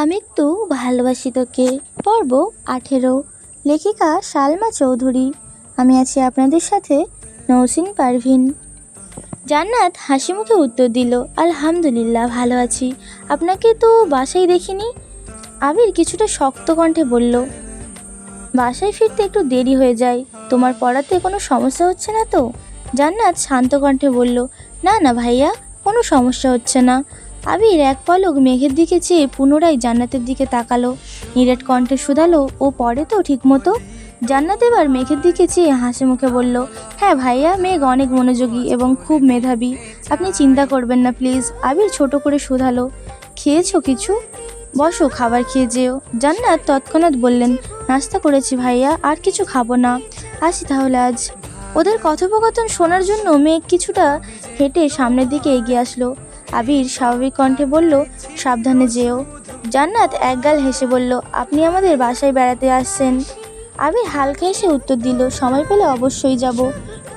আমি একটু ভালোবাসি তোকে। পর্ব আঠেরো। লেখিকা সালমা চৌধুরী। আমি আছি আপনাদের সাথে নৌসিন পারভিন। জান্নাত হাসি মুখে উত্তর দিল, আলহামদুলিল্লাহ, ভালো আছি। আপনাকে তো বাসায় দেখিনি? আবির কিছুটা শক্ত কণ্ঠে বলল, বাসায় ফিরতে একটু দেরি হয়ে যায়। তোমার পড়াতে কোনো সমস্যা হচ্ছে না তো? জান্নাত শান্ত কণ্ঠে বলল, না না ভাইয়া, কোনো সমস্যা হচ্ছে না। আবির এক পলক মেঘের দিকে চেয়ে পুনরায় জান্নাতের দিকে তাকালো। নিরেট কণ্ঠে শুধালো, ও পড়ে তো ঠিকমতো? জান্নাত এবার মেঘের দিকে চেয়ে হাসি মুখে বলল হ্যাঁ ভাইয়া, মেঘ অনেক মনোযোগী এবং খুব মেধাবী। আপনি চিন্তা করবেন না প্লিজ। আবির ছোট করে শুধালো, খেয়েছো কিছু? বসো, খাবার খেয়ে যেও। জান্নাত তৎক্ষণাৎ বললেন, নাস্তা করেছি ভাইয়া, আর কিছু খাব না। আসি তাহলে আজ। ওদের কথোপকথন শোনার জন্য মেঘ কিছুটা হেঁটে সামনের দিকে এগিয়ে আসলো। আবির স্বাভাবিক কণ্ঠে বলল, সাবধানে যেও। জান্নাত একগাল হেসে বলল, আপনি আমাদের বাসায় বেড়াতে আসছেন। আবির হালকা হেসে উত্তর দিল, সময় পেলে অবশ্যই যাব।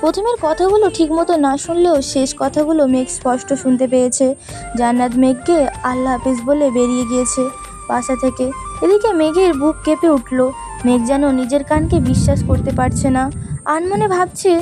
প্রথমের কথাগুলো ঠিকমতো না শুনলেও শেষ কথাগুলো মেঘ স্পষ্ট শুনতে পেয়েছে। জান্নাত মেঘকে আল্লাহ হাফিজ বলে বেরিয়ে গিয়েছে বাসা থেকে। এদিকে মেঘের বুক কেঁপে উঠল। মেঘ যেন নিজের কানকে বিশ্বাস করতে পারছে না। আনমনে ভাবছে,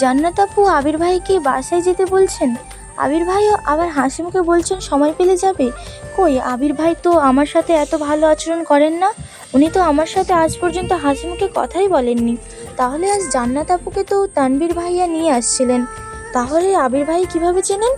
জান্নাত আপু আবির ভাইকে বাসায় যেতে বলছেন? আবির ভাইও আবার হাসি মুখে বলছেন, সময় পেলে যাবে? কই, আবির ভাই তো আমার সাথে এত ভালো আচরণ করেন না। উনি তো আমার সাথে আজ পর্যন্ত হাসি মুখে কথাই বলেননি। তাহলে আজ জান্নাত আপুকে তো তানবীর ভাইয়া নিয়ে আসছিলেন। তাহলে আবির ভাই কীভাবে চেনেন?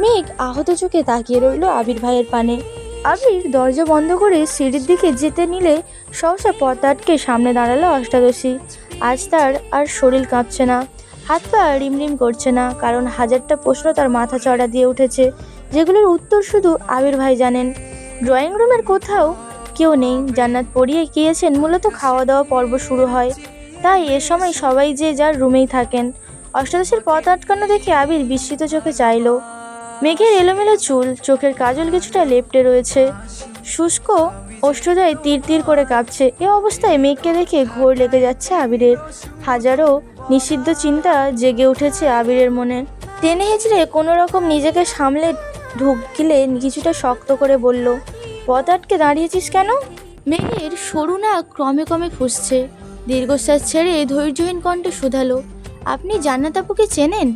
মেঘ আহত চোখে তাকিয়ে রইল আবির ভাইয়ের পানে। আবির দরজা বন্ধ করে সিঁড়ির দিকে যেতে নিলে সহসা পথ আটকে সামনে দাঁড়াল অষ্টাদশী। আজ তার আর শরীর কাঁপছে না। হাত পা রিমরিম করছে না, কারণ হাজারটা প্রশ্ন তার মাথা চড়া দিয়ে উঠেছে, যেগুলোর উত্তর শুধু আবির ভাই জানেন। ড্রয়িং রুমের কোথাও কেউ নেই, জান্নাত পড়িয়ে গিয়েছেন, মূলত খাওয়া দাওয়া পর্ব শুরু হয়। তাই এ সময় সবাই যে যার রুমেই থাকেন। অষ্টাদশের পথ আটকানো দেখে আবির বিস্মিত চোখে চাইলো। মেঘের এলোমেলো চুল, চোখের কাজল কিছুটা লেপটে রয়েছে। শুষ্ক অষ্টদয় তীর তীর করে কাঁপছে। এ অবস্থায় মেঘকে দেখে ঘোর লেগে যাচ্ছে আবিরের। হাজারো নিষিদ্ধ চিন্তা জেগে উঠেছে আবিরের মনে। টেনে হেঁচড়ে কোনো রকম নিজেকে সামলে ঢুকিলে কিছুটা শক্ত করে বলল, পথ আটকে দাঁড়িয়েছিস কেন? মেঘের সরু না ক্রমে ক্রমে ফুসছে। দীর্ঘশ্বাস ছেড়ে ধৈর্যহীন কণ্ঠে শুধালো, আপনি জান্নাত আপুকে চেনেন?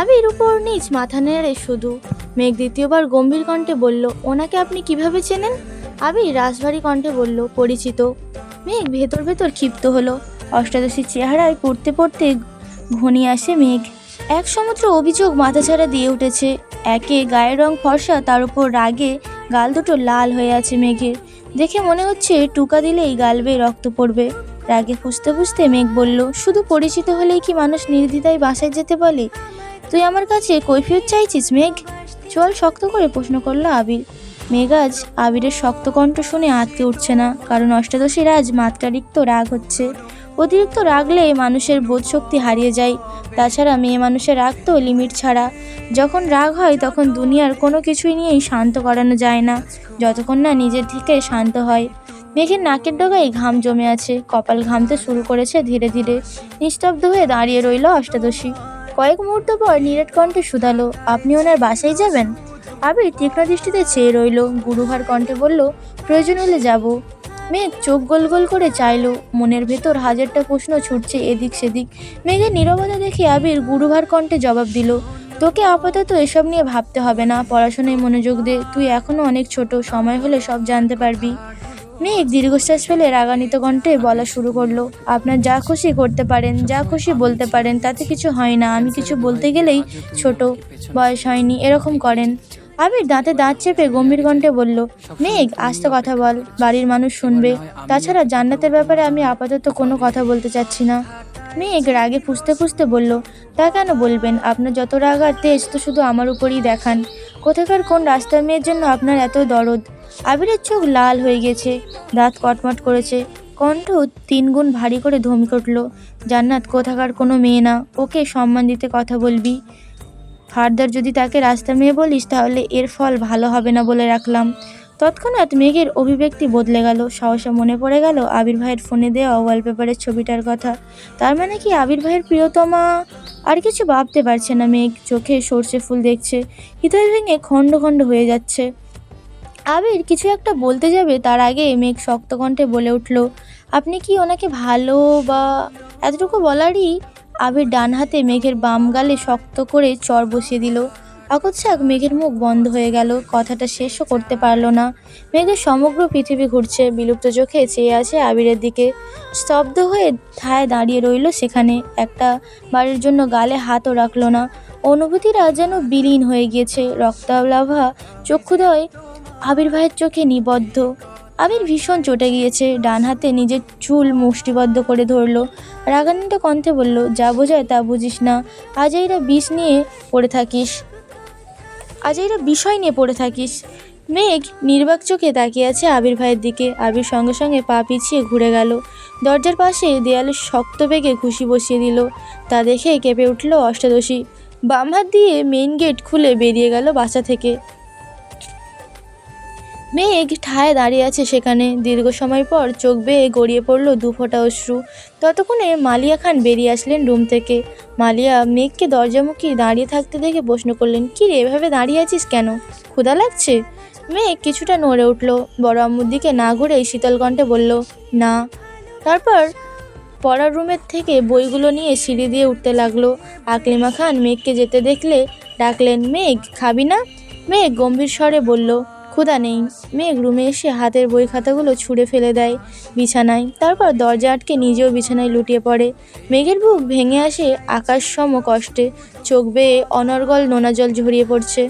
আবির উপর নিচ মাথা নেড়ে শুধু। মেঘ দ্বিতীয়বার গম্ভীর কণ্ঠে বলল, ওনাকে আপনি কীভাবে চেনেন? আবির রাসভারী কণ্ঠে বলল, পরিচিত। মেঘ ভেতর ভেতর ক্ষিপ্ত হলো। অষ্টাদশীর চেহারায় পড়তে পড়তে ঘনিয়ে আসে মেঘ। এক সমুদ্র অভিযোগ মাথাছাড়া দিয়ে উঠেছে। একে গায়ের রং ফর্সা, তার উপর রাগে গাল দুটো লাল হয়ে আছে মেঘের। দেখে মনে হচ্ছে টুকা দিলেই গাল বেয়ে রক্ত পড়বে। রাগে ফুসতে ফুসতে মেঘ বলল, শুধু পরিচিত হলেই কি মানুষ নির্দ্বিধায় বাসায় যেতে বলে? তুই আমার কাছে কৈফিয়ত চাইছিস, মেঘ? চল শক্ত করে প্রশ্ন করল আবির। মেঘাজ আবিরের শক্ত কণ্ঠ শুনে আটকে উঠছে না, কারণ অষ্টাদশীর আজ মাত্রারিক্ত রাগ হচ্ছে। অতিরিক্ত রাগলে মানুষের বোধ শক্তি হারিয়ে যায়। তাছাড়া মেয়ে মানুষের রাগ তো লিমিট ছাড়া। যখন রাগ হয়, তখন দুনিয়ার কোনো কিছুই নিয়েই শান্ত করানো যায় না, যতক্ষণ না নিজের থেকে শান্ত হয়। মেঘের নাকের ডগায় ঘাম জমে আছে, কপাল ঘামতে শুরু করেছে ধীরে ধীরে। নিস্তব্ধ হয়ে দাঁড়িয়ে রইল অষ্টাদশী। কয়েক মুহূর্ত পর নিরেট কণ্ঠে শুধালো, আপনি ওনার বাসায় যাবেন? আবির তীক্ষ্ণ দৃষ্টিতে চেয়ে রইল। গুরুভার কণ্ঠে বলল, প্রয়োজন হলে যাব। মেঘ চোখ গোল গোল করে চাইলো। মনের ভেতর হাজারটা প্রশ্ন ছুটছে এদিক সেদিক। মেঘের নীরবতা দেখে আবির গুরুভার কণ্ঠে জবাব দিল, তোকে আপাতত এসব নিয়ে ভাবতে হবে না। পড়াশোনায় মনোযোগ দে। তুই এখনও অনেক ছোট। সময় হলে সব জানতে পারবি। মেঘ দীর্ঘশ্বাস ফেলে রাগান্বিত কণ্ঠে বলা শুরু করল। আপনার যা খুশি করতে পারেন, যা খুশি বলতে পারেন, তাতে কিছু হয় না। আমি কিছু বলতে গেলেই ছোট, বয়স হয়নি, এরকম করেন। আবির দাঁতে দাঁত চেপে গম্ভীর কণ্ঠে বলল, মেঘ আস্তে কথা বল, বাড়ির মানুষ শুনবে। তাছাড়া জান্নাতের ব্যাপারে আমি আপাতত কোনো কথা বলতে চাচ্ছি না। মেঘ রাগে ফুসতে ফুসতে বলল, তা কেন বলবেন? আপনার যত রাগ আর তেজ, তো শুধু আমার উপরই দেখান। কোথাকার কোন রাস্তার মেয়ের জন্য আপনার এত দরদ? আবিরের চোখ লাল হয়ে গেছে, দাঁত কটমট করেছে। কণ্ঠ তিনগুণ ভারী করে ধমকে উঠল, জান্নাত, কোথাকার কোনো মেয়ে না, ওকে সম্মান দিতে কথা বলবি? ফার্দার যদি তাকে রাস্তা মেয়ে বলিস, তাহলে এর ফল ভালো হবে না বলে রাখলাম। তৎক্ষণাৎ মেঘের অভিব্যক্তি বদলে গেল, সহসা মনে পড়ে গেল আবির ভাইয়ের ফোনে দেওয়া ওয়ালপেপারের ছবিটার কথা। তার মানে কি আবির ভাইয়ের প্রিয়তমা? আর কিছু ভাবতে পারছে না মেঘ, চোখে সর্ষে ফুল দেখছে, হৃদয় ভেঙে খণ্ড খণ্ড হয়ে যাচ্ছে। আবির, কিছু একটা বলতে যাবে? তার আগে মেঘ শক্ত কণ্ঠে বলে উঠল, আপনি কি ওনাকে ভালো বা এতটুকু বলারই? আবির ডান হাতে মেঘের বাম গালে শক্ত করে চর বসিয়ে দিল। অকস্মাৎ মেঘের মুখ বন্ধ হয়ে গেল, কথাটা শেষও করতে পারল না। মেঘের সমগ্র পৃথিবী ঘুরছে, বিলুপ্ত চোখে চেয়ে আছে আবিরের দিকে। স্তব্ধ হয়ে ঠায় দাঁড়িয়ে রইল সেখানে। একটা বাড়ির জন্য গালে হাতও রাখল না। অনুভূতিরা যেন বিলীন হয়ে গিয়েছে। রক্তালাভা চক্ষুদয় আবির ভাইয়ের চোখে নিবদ্ধ। আবির ভীষণ চটে গিয়েছে, ডান হাতে নিজের চুল মুষ্টিবদ্ধ করে ধরলো। রাগান্বিত কণ্ঠে বলল, যা বোঝায় তা বুঝিস না, আজ এরা বিষ নিয়ে পড়ে থাকিস। আজ এরা বিষয় নিয়ে পড়ে থাকিস। মেঘ নির্বাক চোখে তাকিয়ে আছে আবির ভাইয়ের দিকে। আবির সঙ্গে সঙ্গে পা পিছিয়ে ঘুরে গেল। দরজার পাশে দেয়ালে শক্ত বেগে ঘুষি বসিয়ে দিল। তা দেখে কেঁপে উঠল অষ্টাদশী। বাম হাত দিয়ে মেইন গেট খুলে বেরিয়ে গেল বাসা থেকে। মেঘ ঠায় দাঁড়িয়ে আছে সেখানে। দীর্ঘ সময় পর চোখ বেয়ে গড়িয়ে পড়ল দু ফোঁটা অশ্রু। ততক্ষণে মালিয়া খান বেরিয়ে আসলেন রুম থেকে। মালিয়া মেঘকে দরজামুখী দাঁড়িয়ে থাকতে দেখে প্রশ্ন করলেন, কি রে, এভাবে দাঁড়িয়ে আছিস কেন? ক্ষুধা লাগছে? মেঘ কিছুটা নড়ে উঠল। বড় আম্মুর দিকে না ঘুরেই শীতল কণ্ঠে বলল, না। তারপর পড়ার রুমের থেকে বইগুলো নিয়ে সিঁড়ি দিয়ে উঠতে লাগল। আকলিমা খান মেঘকে যেতে দেখলে ডাকলেন, মেঘ, খাবি না? মেঘ গম্ভীর স্বরে বলল ক্ষুধা নেই। মেঘ রুমে এসে হাতের বই খাতাগুলো ছুঁড়ে ফেলে দেয় বিছানায়। তারপর দরজা আটকে নিজেও বিছানায় লুটিয়ে পড়ে। মেঘের বুক ভেঙে আসে আকাশ সম কষ্টে। চোখ বেয়ে অনর্গল নোনা জল ঝরিয়ে পড়ছে।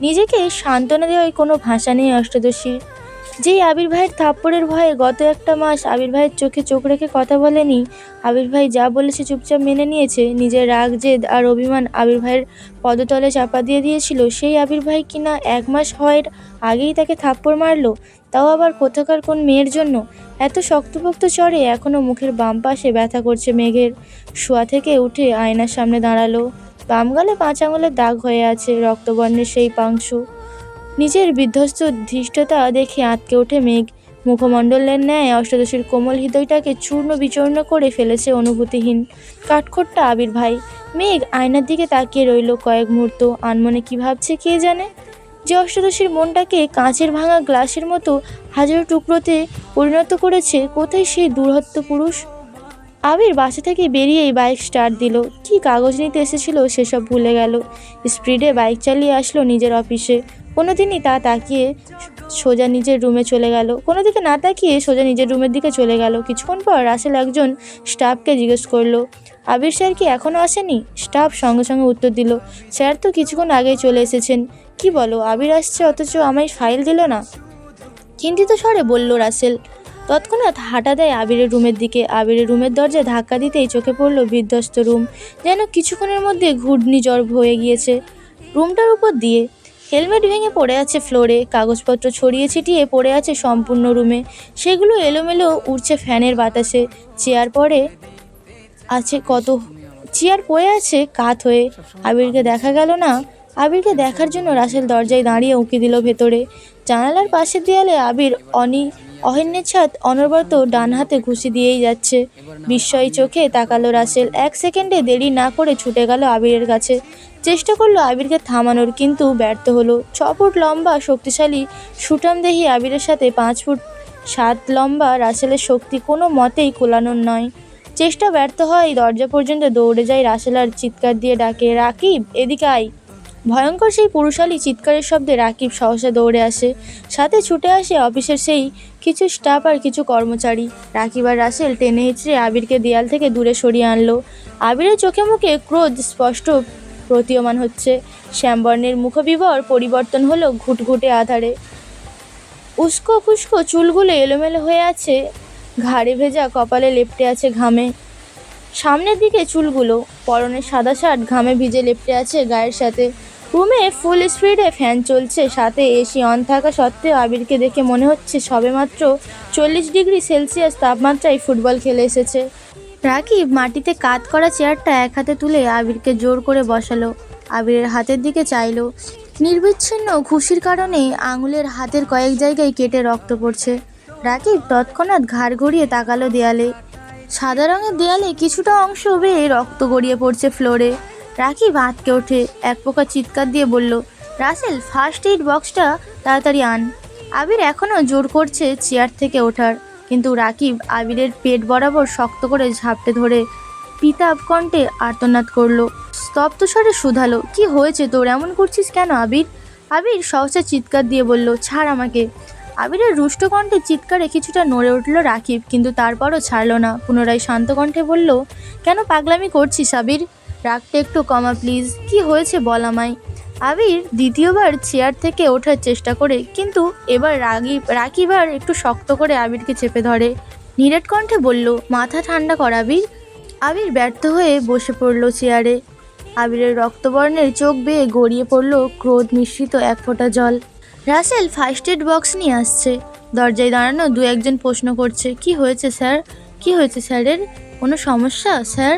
নিজেকে সান্ত্বনা দেওয়ায় কোনো ভাষা নেই অষ্টদশীর। যেই আবির ভাইয়ের থাপ্পড়ের ভয়ে গত একটা মাস আবির ভাইয়ের চোখে চোখ রেখে কথা বলেনি, আবির ভাই যা বলেছে চুপচাপ মেনে নিয়েছে, নিজের রাগ, জেদ আর অভিমান আবির ভাইয়ের পদতলে চাপা দিয়ে দিয়েছিল। সেই আবির ভাই কিনা এক মাস হওয়ার আগেই তাকে থাপ্পড় মারলো? তাও আবার কোথাকার কোন মেয়ের জন্য? এত শক্তপোক্ত চড়ে এখনও মুখের বাম পাশে ব্যথা করছে মেঘের। শোয়া থেকে উঠে আয়নার সামনে দাঁড়াল। বাম গালে পাঁচ আঙুলের দাগ হয়ে আছে রক্তবর্ণের সেই পাংশু। নিজের বিধ্বস্ত ধৃষ্টতা দেখে আঁতকে ওঠে মেঘ। মুখমণ্ডলের ন্যায় অষ্টাদশীর কোমল হৃদয়টাকে চূর্ণ বিচূর্ণ করে ফেলেছে অনুভূতিহীন কাঠখোট্টা আবির ভাই। মেঘ আয়নার দিকে তাকিয়ে রইল কয়েক মুহূর্ত। আনমনে কি ভাবছে কে জানে? যে অষ্টাদশীর মনটাকে কাঁচের ভাঙা গ্লাসের মতো হাজারো টুকরোতে পরিণত করেছে, কোথায় সেই দুর্হত্ত পুরুষ? আবির বাসা থেকে বেরিয়েই বাইক স্টার্ট দিল। কি কাগজ নিতে এসেছিল সেসব ভুলে গেল। স্পিডে বাইক চালিয়ে আসলো নিজের অফিসে। কোনোদিনই তা তাকিয়ে সোজা নিজের রুমে চলে গেল। কোনো দিকে না তাকিয়ে সোজা নিজের রুমের দিকে চলে গেল। কিছুক্ষণ পর রাসেল একজন স্টাফকে জিজ্ঞেস করল, আবির স্যার কি এখনও আসেনি? স্টাফ সঙ্গে সঙ্গে উত্তর দিল, স্যার তো কিছুক্ষণ আগেই চলে এসেছেন। কি বলো, আবির আসছে অথচ আমায় ফাইল দিল না? চিন্তিত স্বরে বলল রাসেল, তৎক্ষণাৎ হাঁটা দেয় আবিরের রুমের দিকে। আবিরের রুমের দরজায় ধাক্কা দিতেই চোখে পড়ল বিধ্বস্ত রুম। যেন কিছুক্ষণের মধ্যে ঘূর্ণি জ্বর হয়ে গিয়েছে। রুমটার উপর দিয়ে হেলমেট ভেঙে পড়ে আছে ফ্লোরে, কাগজপত্র ছড়িয়ে ছিটিয়ে পড়ে আছে সম্পূর্ণ রুমে। সেগুলো এলোমেলো উড়ছে ফ্যানের বাতাসে। চেয়ার পরে আছে কত, চেয়ার পড়ে আছে কাত হয়ে। আবিরকে দেখা গেল না। আবিরকে দেখার জন্য রাসেল দরজায় দাঁড়িয়ে উঁকি দিল ভেতরে। জানালার পাশের দেয়ালে আবির, অনি অহিন্যের ছাদ অনবরত ডান হাতে ঘুষি দিয়েই যাচ্ছে। বিস্ময়ী চোখে তাকালো রাসেল। এক সেকেন্ডে দেরি না করে ছুটে গেল আবিরের কাছে। চেষ্টা করল আবিরকে থামানোর, কিন্তু ব্যর্থ হলো। ছ ফুট লম্বা, শক্তিশালী, সুঠামদেহী আবিরের সাথে পাঁচ ফুট সাত লম্বা রাসেলের শক্তি কোনো মতেই কোলানোর নয়। চেষ্টা ব্যর্থ হয় দরজা পর্যন্ত দৌড়ে যায় রাসেল আর চিৎকার দিয়ে ডাকে, রাকিব, এদিকে আয়। ভয়ঙ্কর সেই পুরুষালী চিৎকারের শব্দে রাকিব সহসা দৌড়ে আসে। সাথে ছুটে আসে অফিসের সেই কিছু স্টাফ আর কিছু কর্মচারী। রাকিব আর রাসেল টেনে হিচড়ে আবিরকে দেয়াল থেকে দূরে সরিয়ে আনলো। আবিরের চোখে মুখে ক্রোধ স্পষ্ট প্রতীয়মান হচ্ছে। শ্যামবর্ণের মুখবিবর পরিবর্তন হলো ঘুটঘুটে আধারে। উস্কো খুস্কো চুলগুলো এলোমেলো হয়ে আছে। ঘাড়ে ভেজা কপালে লেপটে আছে ঘামে। সামনের দিকে চুলগুলো পরনের সাদা শার্ট, ঘামে ভিজে লেপটে আছে গায়ের সাথে। রুমে ফুল স্পিডে ফ্যান চলছে। সাথে এসি অন থাকা সত্ত্বেও আবিরকে দেখে মনে হচ্ছে সবেমাত্র চল্লিশ ডিগ্রি সেলসিয়াস তাপমাত্রায় ফুটবল খেলে এসেছে। রাকিব মাটিতে কাত করা চেয়ারটা এক হাতে তুলে আবিরকে জোর করে বসালো। আবিরের হাতের দিকে চাইলো। নির্বিচ্ছিন্ন খুশির কারণে আঙুলের হাতের কয়েক জায়গায় কেটে রক্ত পড়ছে। রাকিব তৎক্ষণাৎ ঘাড় ঘুরিয়ে তাকালো দেয়ালে। সাদা রঙের দেয়ালে কিছুটা অংশ বেয়ে রক্ত গড়িয়ে পড়ছে ফ্লোরে। রাকিব আটকে ওঠে। এক প্রকার চিৎকার দিয়ে বলল, রাসেল ফার্স্ট এইড বক্সটা তাড়াতাড়ি আন। আবির এখনও জোর করছে চেয়ার থেকে ওঠার, কিন্তু রাকিব আবিরের পেট বরাবর শক্ত করে ঝাপটে ধরে পিতাব কণ্ঠে আর্তনাদ করল, স্তব্ধ স্বরে শুধালো, কি হয়েছে তোর? এমন করছিস কেন আবির? আবির সহসা চিৎকার দিয়ে বলল, ছাড় আমাকে। আবিরের রুষ্ট কণ্ঠে চিৎকারে কিছুটা নড়ে উঠল রাকিব, কিন্তু তারপরও ছাড়লো না। পুনরায় শান্ত কণ্ঠে বলল, কেন পাগলামি করছিস আবির? রাগটা একটু কমা প্লিজ কি হয়েছে বল আমায়? আবির দ্বিতীয়বার চেয়ার থেকে ওঠার চেষ্টা করে, কিন্তু এবার রাগি রাকিব আর একটু শক্ত করে আবিরকে চেপে ধরে। নিরেট কণ্ঠে বলল, মাথা ঠান্ডা কর আবির। আবির ব্যর্থ হয়ে বসে পড়ল চেয়ারে আবিরের রক্তবর্ণের চোখ বেয়ে গড়িয়ে পড়ল ক্রোধ মিশ্রিত এক ফোঁটা জল। রাসেল ফার্স্ট এড বক্স নিয়ে আসছে। দরজায় দাঁড়ানো দু একজন প্রশ্ন করছে, কি হয়েছে, স্যার? কি হয়েছে, স্যারের? কোনো সমস্যা, স্যার?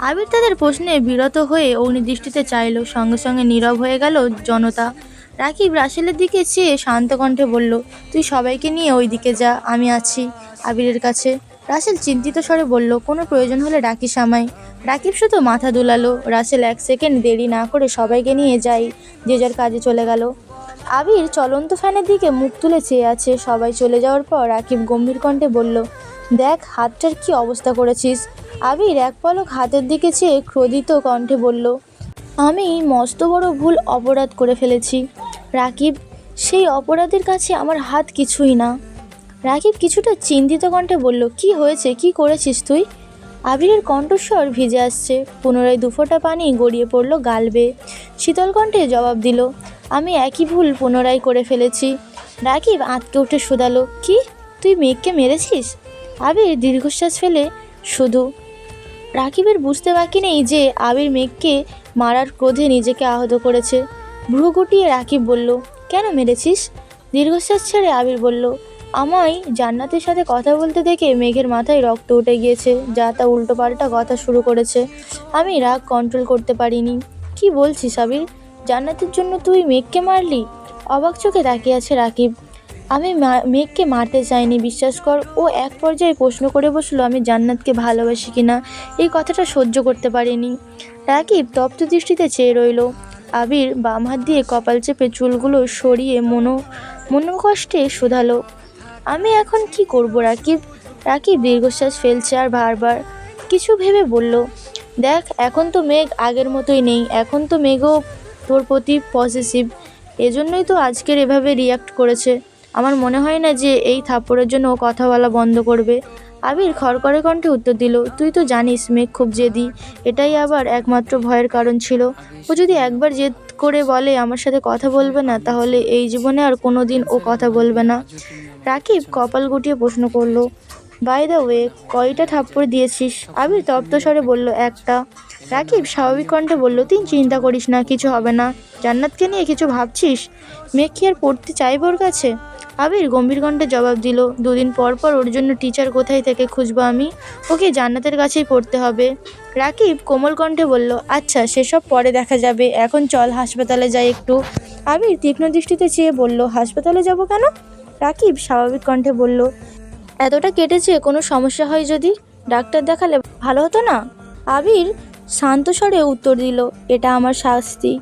আবির তাদের প্রশ্নে বিরত হয়ে অগ্নিদৃষ্টিতে চাইলো, সঙ্গে সঙ্গে নীরব হয়ে গেল জনতা। রাকিব রাসেলের দিকে চেয়ে শান্ত কণ্ঠে বলল, তুই সবাইকে নিয়ে ওই দিকে যা, আমি আছি আবিরের কাছে। রাসেল চিন্তিত স্বরে বলল, কোনো প্রয়োজন হলে ডাকিস আমায়। রাকিব শুধু মাথা দুলালো, রাসেল এক সেকেন্ড দেরি না করে সবাইকে নিয়ে যাই, যে যার কাজে চলে গেল। আবির চলন্ত ফ্যানের দিকে মুখ তুলে চেয়ে আছে, সবাই চলে যাওয়ার পর রাকিব গম্ভীর কণ্ঠে বলল, দেখ, হাতটার কি অবস্থা করেছিস? আবির এক পলক হাতের দিকে চেয়ে ক্রোধিত কণ্ঠে বলল, আমি মস্ত বড় ভুল অপরাধ করে ফেলেছি। রাকিব, সেই অপরাধের কাছে আমার হাত কিছুই না। রাকিব কিছুটা চিন্তিত কণ্ঠে বলল, কি হয়েছে? কি করেছিস তুই? আবিরের কণ্ঠস্বর ভিজে আসছে। পুনরায় দুফোঁটা পানি গড়িয়ে পড়ল গালবে। শীতল কণ্ঠে জবাব দিল, আমি একই ভুল পুনরায় করে ফেলেছি। রাকিব আঁতকে উঠে শুধালো, কি? তুই মেঘকে মেরেছিস? আবির দীর্ঘশ্বাস ফেলে, শুধু রাকিবের বুঝতে বাকি নেই যে আবির মেঘকে মারার ক্রোধে নিজেকে আহত করেছে। ভ্রু গুটিয়ে রাকিব বলল, কেন মেরেছিস? দীর্ঘশ্বাস ছেড়ে আবির বলল, আমায় জান্নাতের সাথে কথা বলতে দেখে মেঘের মাথায় রক্ত উঠে গিয়েছে, যা তা উল্টোপাল্টা কথা শুরু করেছে। আমি রাগ কন্ট্রোল করতে পারিনি। কি বলছিস আবির? জান্নাতের জন্য তুই মেঘকে মারলি? অবাক চোখে তাকিয়ে আছে রাকিব। আমি মেঘকে মারতে চাইনি, বিশ্বাস কর। ও এক পর্যায়ে প্রশ্ন করে বসল, আমি জান্নাতকে ভালোবাসি কিনা এই কথাটা সহ্য করতে পারিনি। রাকিব তপ্ত দৃষ্টিতে চেয়ে রইল। আবির বাম হাত দিয়ে কপাল চেপে চুলগুলো সরিয়ে মনো, মনোকষ্টে শোধালো। আমি এখন কি করব রাকিব? রাকিব দীর্ঘশ্বাস ফেলছে আর বারবার কিছু ভেবে বলল, দেখ, এখন তো মেঘ আগের মতোই নেই। এখন তো মেঘও তোর প্রতি পসেসিভ এজন্যই তো আজকের এভাবে রিয়াক্ট করেছে। আমার মনে হয় না যে এই থাপ্পড়ের জন্য ও কথা বলা বন্ধ করবে। আবির খড়কড়ে কণ্ঠে উত্তর দিল, তুই তো জানিস, মেঘ খুব জেদি। এটাই আবার একমাত্র ভয়ের কারণ ছিল। ও যদি একবার জেদ করে বলে আমার সাথে কথা বলবে না, তাহলে এই জীবনে আর কোনো দিন ও কথা বলবে না। রাকিব কপাল গুটিয়ে প্রশ্ন করল বাই দ্য ওয়ে কয়টা থাপ্পড় দিয়েছিস? আবির তপ্ত স্বরে বলল, একটা। রাকিব স্বাভাবিক কণ্ঠে বলল, তুই চিন্তা করিস না, কিছু হবে না। জান্নাতকে নিয়ে কিছু ভাবছিস? মেয়ে কি আর পড়তে চাইবে ওর কাছে? আবির গম্ভীর কণ্ঠে জবাব দিল, দুদিন পর পর ওর জন্য টিচার কোথায় থেকে খুঁজবো আমি? ওকে জান্নাতের কাছেই পড়তে হবে। রাকিব কোমল কণ্ঠে বলল আচ্ছা সেসব পরে দেখা যাবে। এখন চল হাসপাতালে যাই একটু। আবির তীক্ষ্ণ দৃষ্টিতে চেয়ে বলল, হাসপাতালে যাব কেন? রাকিব স্বাভাবিক কণ্ঠে বলল এতটা কেটেছে, কোনো সমস্যা হয় যদি? ডাক্তার দেখালে ভালো হতো না? আবির শান্ত স্বরে উত্তর দিল, এটা আমার শাস্তি।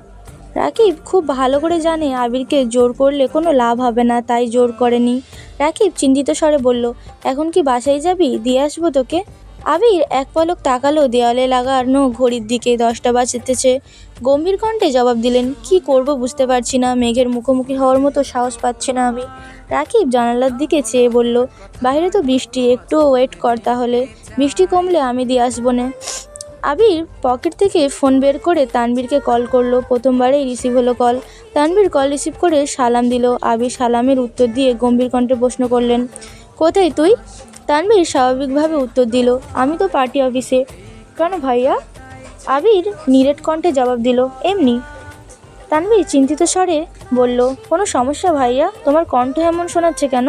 রাকিব খুব ভালো করে জানে আবিরকে জোর করলে কোনো লাভ হবে না, তাই জোর করেনি। রাকিব চিন্তিত স্বরে বলল, এখন কি বাসায় যাবি? দিয়ে আসব তোকে? আবির এক পলক তাকালো দেওয়ালে লাগানো ঘড়ির দিকে দশটা বাজতেছে। গম্ভীর কণ্ঠে জবাব দিলেন, কি করব বুঝতে পারছি না, মেঘের মুখোমুখি হওয়ার মতো সাহস পাচ্ছি না আমি। রাকিব জানালার দিকে চেয়ে বলল, বাইরে তো বৃষ্টি, একটু ওয়েট কর তাহলে। বৃষ্টি কমলে আমি দিয়ে আসব না। আবির পকেট থেকে ফোন বের করে তানবীরকে কল করল। প্রথমবারেই রিসিভ হলো কল। তানবীর কল রিসিভ করে সালাম দিল। আবির সালামের উত্তর দিয়ে গম্ভীর কণ্ঠে প্রশ্ন করলেন, কোথায় তুই? তানবীর স্বাভাবিকভাবে উত্তর দিল, আমি তো পার্টি অফিসে। কেন ভাইয়া? আবির নিরেট কণ্ঠে জবাব দিল, এমনি। তানবীর চিন্তিত স্বরে বলল, কোনো সমস্যা ভাইয়া? তোমার কণ্ঠ এমন শোনাচ্ছে কেন?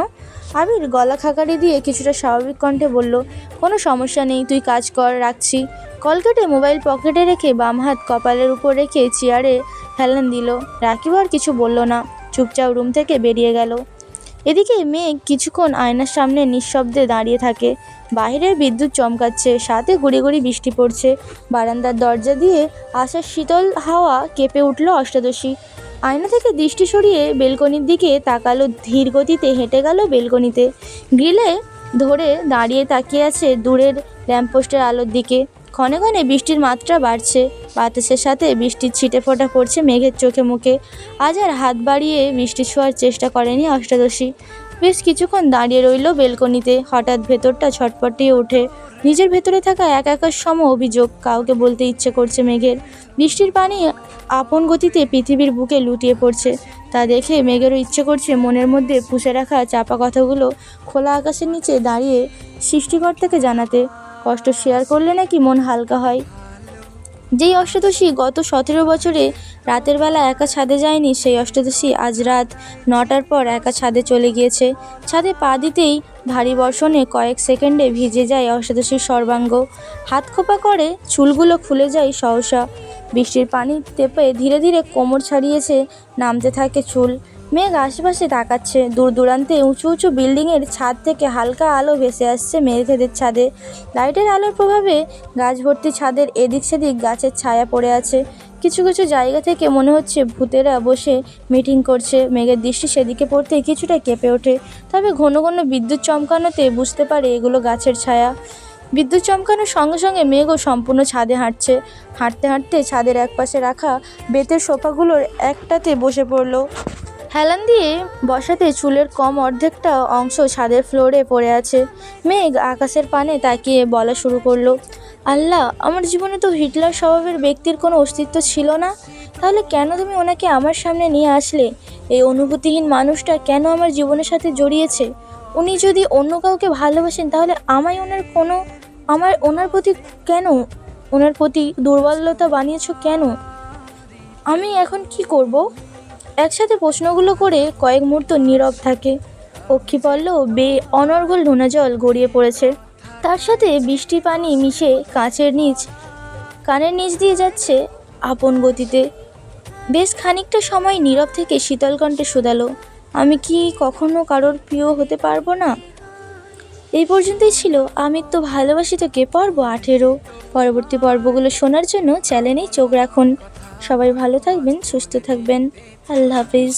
আবির গলা খাকারি দিয়ে কিছুটা স্বাভাবিক কণ্ঠে বলল, কোনো সমস্যা নেই, তুই কাজ কর, রাখছি। কল কেটে মোবাইল পকেটে রেখে বাম হাত কপালের উপর রেখে চেয়ারে হেলান দিল। রাকিব আর কিছু বলল না, চুপচাপ রুম থেকে বেরিয়ে গেল। এদিকে মেঘ কিছুক্ষণ আয়নার সামনে নিঃশব্দে দাঁড়িয়ে থাকে। বাইরের বিদ্যুৎ চমকাচ্ছে, সাথে গুড়ি গুড়ি বৃষ্টি পড়ছে। বারান্দার দরজা দিয়ে আসা শীতল হাওয়া কেঁপে উঠল অষ্টাদশী। আয়না থেকে দৃষ্টি সরিয়ে বেলকনির দিকে তাকালো ধীর গতিতে, হেঁটে গেল বেলকনিতে। গ্রিলে ধরে দাঁড়িয়ে তাকিয়ে আছে দূরের ল্যাম্পপোস্টের আলোর দিকে। ক্ষণে ক্ষণে বৃষ্টির মাত্রা বাড়ছে। বাতাসের সাথে বৃষ্টির ছিটে ফোঁটা পড়ছে মেঘের চোখে মুখে। আজ আর হাত বাড়িয়ে বৃষ্টি ছোঁয়ার চেষ্টা করেনি অষ্টাদশী। বেশ কিছুক্ষণ দাঁড়িয়ে রইল বেলকনিতে। হঠাৎ ভেতরটা ছটপটিয়ে ওঠে। নিজের ভেতরে থাকা এক একার সম অভিযোগ। কাউকে বলতে ইচ্ছে করছে মেঘের। বৃষ্টির পানি আপন গতিতে পৃথিবীর বুকে লুটিয়ে পড়ছে। তা দেখে মেঘেরও ইচ্ছে করছে মনের মধ্যে পুষে রাখা চাপা কথাগুলো খোলা আকাশের নিচে দাঁড়িয়ে সৃষ্টিকর্তাকে জানাতে। কষ্ট শেয়ার করলে নাকি মন হালকা হয়? যেই অষ্টাদশী গত সতেরো বছরে রাতের বেলা একা ছাদে যায়নি, সেই অষ্টাদশী আজ রাত নটার পর একা ছাদে চলে গিয়েছে। ছাদে পা দিতেই ভারী বর্ষণে কয়েক সেকেন্ডে ভিজে যায় অষ্টাদশীর সর্বাঙ্গ। হাত খোপা করে চুলগুলো খুলে যায় সহসা। বৃষ্টির পানি তেপে ধীরে ধীরে কোমর ছাড়িয়েছে, নামতে থাকে চুল। মেঘ আশেপাশে তাকাচ্ছে। দূর দূরান্তে উঁচু উঁচু বিল্ডিংয়ের ছাদ থেকে হালকা আলো ভেসে আসছে মেঘেদের ছাদে। লাইটের আলোর প্রভাবে গাছ ভর্তি ছাদের এদিক সেদিক গাছের ছায়া পড়ে আছে। কিছু কিছু জায়গা থেকে মনে হচ্ছে ভূতেরা বসে মিটিং করছে। মেঘের দৃষ্টি সেদিকে পড়তে কিছুটা কেঁপে ওঠে। তবে ঘন ঘন বিদ্যুৎ চমকানোতে বুঝতে পারে এগুলো গাছের ছায়া। বিদ্যুৎ চমকানোর সঙ্গে সঙ্গে মেঘও সম্পূর্ণ ছাদে হাঁটছে। হাঁটতে হাঁটতে ছাদের একপাশে রাখা বেতের সোফাগুলোর একটাতে বসে পড়ল। হেলান দিয়ে বসাতে চুলের কম অর্ধেকটা অংশ ছাদের ফ্লোরে পড়ে আছে। মেঘ আকাশের পানে তাকিয়ে বলা শুরু করল, আল্লাহ, আমার জীবনে তো হিটলার স্বভাবের ব্যক্তির কোনো অস্তিত্ব ছিল না। তাহলে কেন তুমি ওনাকে আমার সামনে নিয়ে আসলে? এই অনুভূতিহীন মানুষটা কেন আমার জীবনের সাথে জড়িয়েছে? উনি যদি অন্য কাউকে ভালোবাসেন, তাহলে আমায় ওনার কোনো, আমার ওনার প্রতি কেন? ওনার প্রতি দুর্বলতা বানিয়েছ কেন? আমি এখন কি করব? একসাথে প্রশ্নগুলো করে কয়েক মুহূর্ত নীরব থাকে। পক্ষীপল্ল বে অনর্গল নোনা জল গড়িয়ে পড়েছে। তার সাথে বৃষ্টি পানি মিশে কাঁচের নিচ, কানের নিচ দিয়ে যাচ্ছে আপন গতিতে। বেশ খানিকটা সময় নীরব থেকে শীতল কণ্ঠে শুধালো, আমি কি কখনো কারোর প্রিয় হতে পারব না? এই পর্যন্তই ছিল আমি তো ভালোবাসি তোকে পর্ব আঠেরো। পরবর্তী পর্বগুলো শোনার জন্য চ্যানেলেই চোখ রাখুন। সবাই ভালো থাকবেন, সুস্থ থাকবেন। আল্লাহ হাফিজ